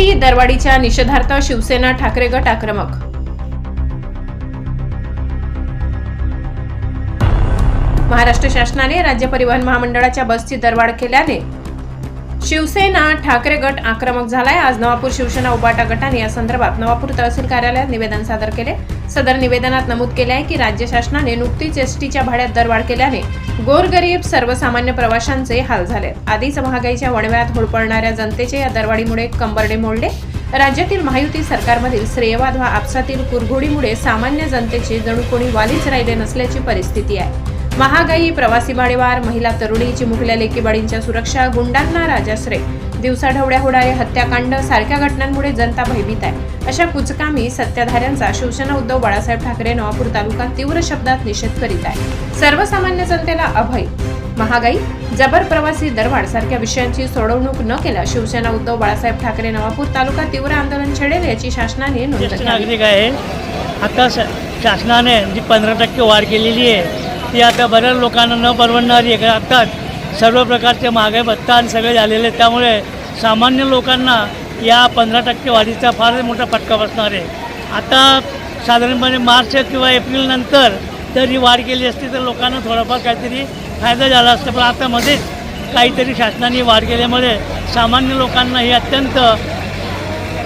बस्ती दरवाढीच्या निषेधार्थ शिवसेना ठाकरे गट आक्रमक. महाराष्ट्र शासनाने राज्य परिवहन महामंडळाच्या बसची दरवाढ केल्याने शिवसेना ठाकरे गट आक्रमक झालाय. आज नवापूर शिवसेना उबाटा गटाने या संदर्भात नवापूर तहसील कार्यालयात निवेदन सादर केले. सदर निवेदनात नमूद केले आहे की राज्य शासनाने नुकतीच एसटीच्या भाड्यात दरवाढ केल्याने गोरगरीब सर्वसामान्य प्रवाशांचे हाल झाले आधीच महागाईच्या वणव्यात होडपळणाऱ्या जनतेचे या दरवाढीमुळे कंबरडे मोडले. राज्यातील महायुती सरकारमधील श्रेयवाद व आपसातील कुरघोडीमुळे सामान्य जनतेचे जणू कोणी वालीच राहिले नसल्याची परिस्थिती आहे. महागाई प्रवासी भाडेवार महिला तरुणी चिमुकल्या लेकीबाळींच्या सुरक्षा गुंडांना राजाश्रय. दिवसाढवळ्या होणारे हत्याकांड सारख्या घटनांमुळे जनता भयभीत आहे. अशा कुचकामी सत्ताधाऱ्यांचा शिवसेना उद्धव बाळासाहेब ठाकरे नवापूर तालुका तीव्र शब्दात निषेध करीत आहे. सर्वसामान्य जनतेला अभय. महागाई जबर प्रवासी दरवाढ सारख्या विषयांची सोडवणूक न केल्या शिवसेना उद्धव बाळासाहेब ठाकरे नवापूर तालुका तीव्र आंदोलन छेडेल याची शासनाने नागरिक आहे. आता शासनाने जी पंधरा टक्के वाढ केलेली आहे ती आता बऱ्याच लोकांना न परवडणारी आहे कारण आत्ताच सर्व प्रकारचे महागाई भत्ता आणि सगळे झालेले आहेत. त्यामुळे सामान्य लोकांना या पंधरा टक्के वाढीचा फार मोठा फटका बसणार आहे. आता साधारणपणे मार्च किंवा एप्रिलनंतर जर ही वाढ केली असती तर लोकांना थोडाफार काहीतरी फायदा झाला असता. पण आता मध्येच काहीतरी शासनाने वाढ केल्यामुळे सामान्य लोकांना ही अत्यंत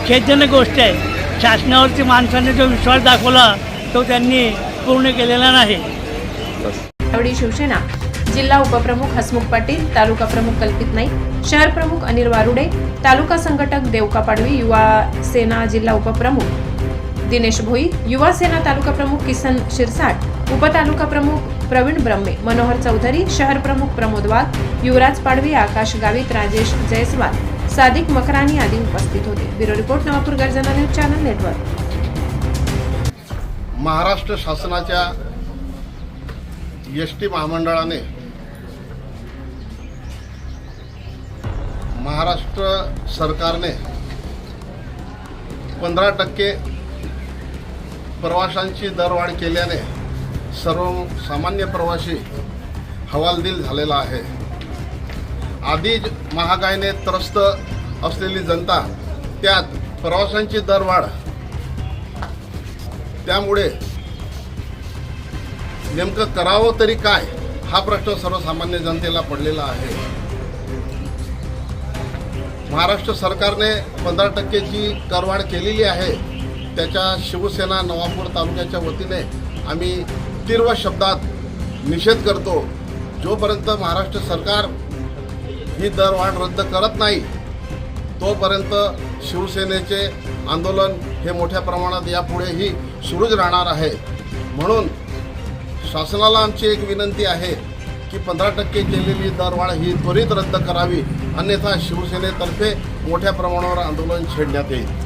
खेदजनक गोष्ट आहे. शासनावरती माणसाने जो विश्वास दाखवला तो त्यांनी पूर्ण केलेला नाही. यावेळी शिवसेना जिल्हा उपप्रमुख हसमुख पाटील तालुका प्रमुख कल्पित नाईक शहर प्रमुख अनिल वारुडे तालुका संघटक देवका पाडवी युवा सेना जिल्हा उपप्रमुख दिनेश भोई युवा सेना तालुका प्रमुख किसन शिरसाट उपतालुका प्रमुख प्रवीण ब्रह्मे मनोहर चौधरी शहर प्रमुख प्रमोद वाघ युवराज पाडवी आकाश गावित राजेश जयस्वाल सादिक मकरानी आदी उपस्थित होते. ब्युरो रिपोर्ट नवापूर गर्जना न्यूज चॅनल नेटवर्क. महाराष्ट्र शासनाच्या एस टी महामंडळाने महाराष्ट्र सरकारने पंधरा टक्के प्रवाशांची दरवाढ केल्याने सर्व सामान्य प्रवासी हवालदिल झालेला आहे. आधीच महागाईने त्रस्त असलेली जनता त्यात प्रवाशांची दरवाढ त्यामुळे नेमकं करावं तरी काय? हा प्रश्न सर्वसामान्य जनतेला पडलेला आहे. महाराष्ट्र सरकारने पंधरा टक्केची करवाढ केलेली आहे त्याच्या शिवसेना नवापूर तालुक्याच्या वतीने आम्ही तीव्र शब्दात निषेध करतो जोपर्यंत महाराष्ट्र सरकार ही दरवाढ रद्द करत नाही तोपर्यंत शिवसेनेचे आंदोलन हे मोठ्या प्रमाणात यापुढेही सुरूच राहणार आहे. म्हणून शासनाला आमची एक विनंती आहे की पंधरा टक्के केलेली दरवाढ ही त्वरित रद्द करावी. अन्यथा शिवसेनेतर्फे मोठ्या प्रमाणावर आंदोलन छेडण्यात येईल.